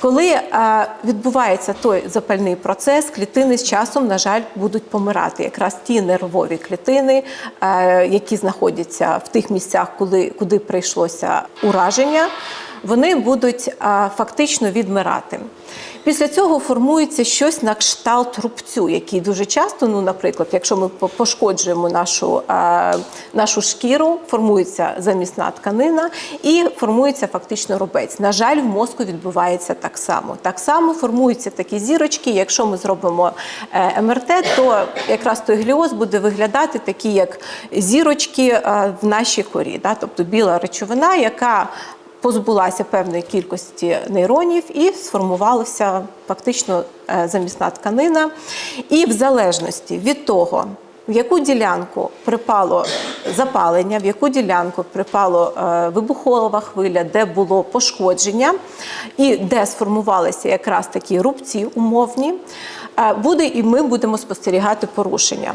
Коли е, відбувається той запальний процес, клітини з часом, на жаль, будуть помирати. Якраз ті нервові клітини, е, які знаходяться в тих місцях, куди, куди прийшлося ураження, вони будуть фактично відмирати. Після цього формується щось на кшталт рубцю, який дуже часто, ну, наприклад, якщо ми пошкоджуємо нашу, нашу шкіру, формується замісна тканина і формується фактично рубець. На жаль, в мозку відбувається так само. Так само формуються такі зірочки. Якщо ми зробимо е, МРТ, то якраз той гліоз буде виглядати такі, як зірочки в нашій корі, да? тобто біла речовина, яка позбулася певної кількості нейронів і сформувалася фактично е, замісна тканина. І в залежності від того, в яку ділянку припало запалення, в яку ділянку припало е, вибухова хвиля, де було пошкодження, і де сформувалися якраз такі рубці умовні, е, буде і ми будемо спостерігати порушення.